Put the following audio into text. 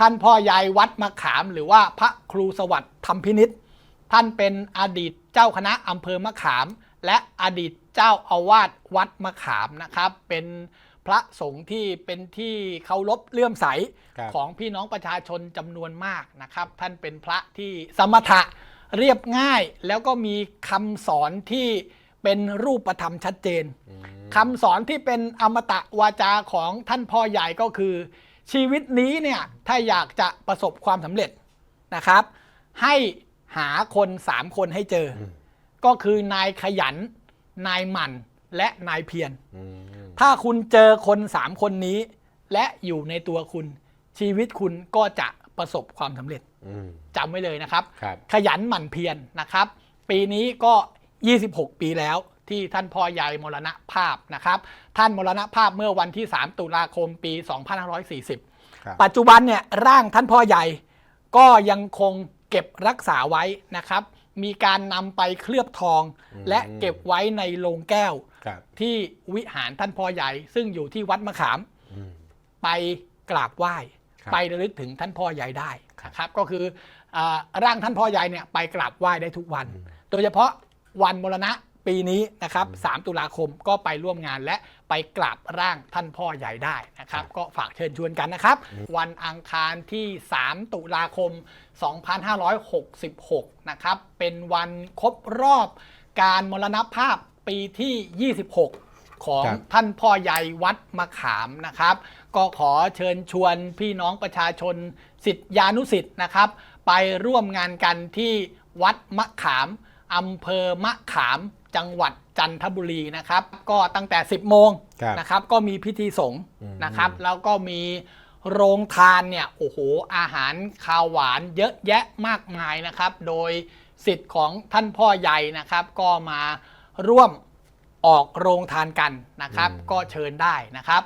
ท่านพ่อใหญ่วัดมะขาม หรือว่าพระครูสวัสดิ์ธรรมพินิษท่านเป็นอดีตเจ้าคณะอำเภอมะขาม และอดีตเจ้าอาวาสวัดมะขามนะครับ เป็นพระสงฆ์ที่เป็นที่เคารพเลื่อมใสครับของพี่น้องประชาชนจำนวนมากนะครับ ท่านเป็นพระที่สมถะเรียบง่ายแล้วก็มีคำสอนที่เป็นรูปธรรมชัดเจนคำสอนที่เป็นอมตะวาจาของท่านพ่อใหญ่ก็คือ ชีวิตนี้เนี่ยถ้าอยากจะประสบความสำเร็จนะครับ ให้หาคนสามคนให้เจออมก็คือนายขยัน นายหมั่นและนายเพียรอืมถ้าคุณเจอคนสามคนนี้ และอยู่ในตัวคุณ ชีวิตคุณก็จะประสบความสำเร็จอืมจำไว้เลยนะครับครับขยันหมั่นเพียรนะครับ ปีนี้ก็ 26 ปีแล้ว ที่ท่านพ่อใหญ่มรณภาพนะครับท่านมรณภาพเมื่อวันที่ 3 ตุลาคมปี 2540ครับปัจจุบันเนี่ยร่างท่านพ่อใหญ่ก็ยังคงเก็บรักษาไว้นะครับ มีการนำไปเคลือบทองและเก็บไว้ในโลงแก้วครับที่วิหารท่านพ่อใหญ่ ซึ่งอยู่ที่วัดมะขามอืมไปกราบไหว้ครับไประลึกถึงท่านพ่อใหญ่ได้นะครับก็คืออาร่างท่านพ่อใหญ่เนี่ยไปกราบไหว้ได้ทุกวัน โดยเฉพาะวันมรณะ ปีนี้นะครับ3ตุลาคมก็ไปร่วมงานและไปกราบร่างท่านพ่อใหญ่ได้นะครับ ก็ฝากเชิญชวนกันนะครับ วันอังคารที่ 3 ตุลาคม 2566 นะครับ เป็นวันครบรอบการมรณภาพปีที่ 26ของครับท่านพ่อใหญ่วัดมะขามนะครับ ก็ขอเชิญชวนพี่น้องประชาชนสิทธิานุสิทธิ์นะครับ ไปร่วมงานกันที่วัดมะขาม อำเภอมะขามจังหวัดจันทบุรีนะครับ ก็ตั้งแต่ 10 โมงครับนะครับ ก็มีพิธีสงฆ์อืมนะครับ แล้วก็มีโรงทานเนี่ยโอ้โหอาหารคาวหวานเยอะแยะมากมายนะครับ โดยสิทธิ์ของท่านพ่อใหญ่นะครับ ก็มาร่วมออกโรงทานกันนะครับ ก็เชิญได้นะครับ